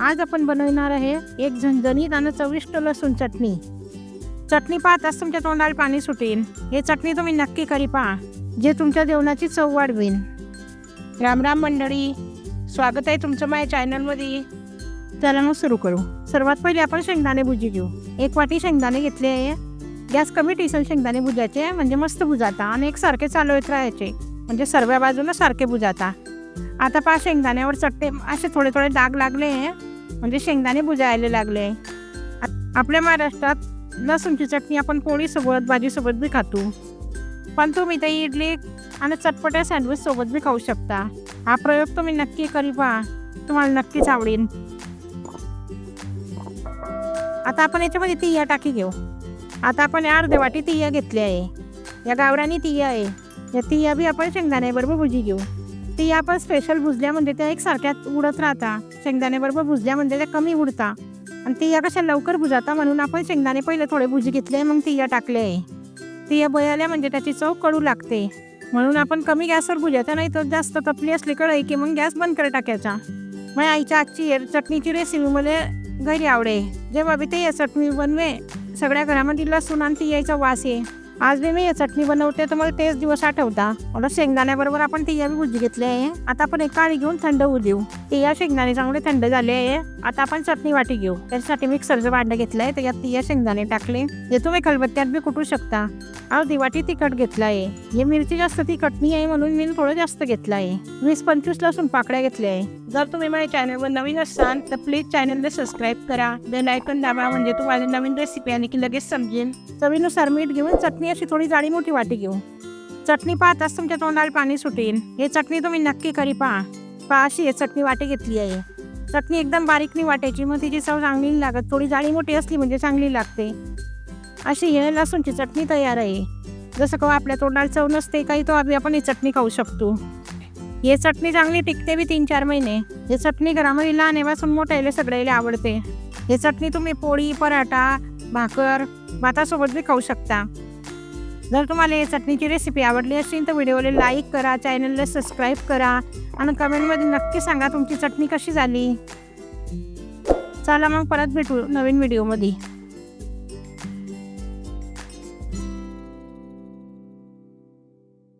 आज आपण बनवणार आहे एक झणझणीत आणि चविष्ट लसूण चटणी. चटणी पाहताच तुमच्या तोंडाला पाणी सुटेल हे चटणी तुम्ही नक्की करी पहा. जे तुमच्या जेवणाची चव वाढवेन. राम राम मंडळी. स्वागत आहे तुमचं माझ्या चॅनलमध्ये. चला मग सुरू करू. सर्वात पहिले आपण शेंगदाणे भुजी घेऊ. एक वाटी शेंगदाणे घेतले आहे. गॅस कमी टिसल शेंगदाणे भुजायचे म्हणजे मस्त भुजाता आणि एक सारखे चालवत राहायचे म्हणजे सर्व बाजूला सारखे भुजाता. आता पहा शेंगदाण्यावर चट्टे असे थोडे थोडे डाग लागले आहे. म्हणजे शेंगदाणे बुजायला लागले. आपल्या महाराष्ट्रात लसूणची चटणी आपण पोळीसोबत भाजीसोबत बी खातो. पण तुम्ही ते इडली आणि चटपट्या सँडविच सोबत बी खाऊ शकता. हा प्रयोग तुम्ही नक्की करी पहा. तुम्हाला नक्कीच आवडेल. आता आपण याच्यामध्ये तिया टाकी घेऊ. आता आपण अर्धे वाटी तिया घेतली आहे. या गावरानी तिया आहे. या तिया बी आपण शेंगदाण्याबरोबर भुजी घेऊ. तिया आपण स्पेशल भुजल्या म्हणजे त्या एक सारख्यात उडत राहता. शेंगदाण्याबरोबर भुजल्या म्हणजे त्या कमी उडता. आणि तिया कशा लवकर भुजाता म्हणून आपण शेंगदाणे पहिले थोडे भुजी घेतले मग तिया टाकले. आहे तिया बयाल्या म्हणजे त्याची चव कडू लागते. म्हणून आपण कमी गॅसवर भुजायचा नाही तर जास्त तपली असली कळई की मग गॅस बंद कर टाकायचा. मग आईच्या आजची चटणीची रेसिपी मला घरी आवडे. जेव्हा बी ते या चटणी बनवे सगळ्या घरामध्ये लसूण आणि ती यायचा वास आहे. आज बी मी चटणी बनवते तर मला तेच दिवस आठवता. मला शेंगदाण्याबरोबर आपण तिया बी भुजी घेतली आहे. आता आपण एक काळी घेऊन थंड होऊ देऊ. तिया शेंगदाणे चांगले थंड झाले आहे. आता आपण चटणी वाटी घेऊ. त्याच्यासाठी मिक्सरचं भांडं घेतलं आहे त्याच्यात तिया शेंगदाणे टाकले. जे तुम्ही खलबत्त्यात बी कुटू शकता. अर्धी वाटी तिखट घेतलं आहे. हे मिरची जास्त तिखट नाही आहे म्हणून मी थोडं जास्त घेतलं आहे. वीस पंचवीस लसूण पाकळ्या घेतल्या आहे. जर तुम्ही माझ्या चॅनलवर नवीन असाल तर प्लीज चॅनलला सबस्क्राईब करा. बेल आयकॉन दाबा म्हणजे तुम्हाला नवीन रेसिपी आली की लगेच समजेल. चवीनुसार मीठ घेऊन चटणी अशी थोडी जाडी मोठी वाटी घेऊ. चटणी पाहताच तुमच्या तोंडाला पाणी सुटेल. हे चटणी तुम्ही नक्की करी पहा. पहा अशी हे चटणी वाटी घेतली आहे. चटणी एकदम बारीकनी वाटायची मग तिची चव चांगली नाही लागत. थोडी जाळी मोठी असली म्हणजे चांगली लागते. अशी हे लसूणची चटणी तयार आहे. जसं का आपल्या तोंडाला चव नसते काही तो आधी आपण ही चटणी खाऊ शकतो. हे चटणी चांगली टिकते बी तीन चार महिने. हे चटणी घरामध्ये लहानेपासून मोठ्याला सगळ्याला आवडते. हे चटणी तुम्ही पोळी पराठा भाकर भातासोबत बी खाऊ शकता. जर तुम्हाला या चटणीची रेसिपी आवडली असेल तर व्हिडिओला लाईक करा चॅनलला सबस्क्राईब करा आणि कमेंटमध्ये नक्की सांगा तुमची चटणी कशी झाली. चला मग परत भेटू नवीन व्हिडिओमध्ये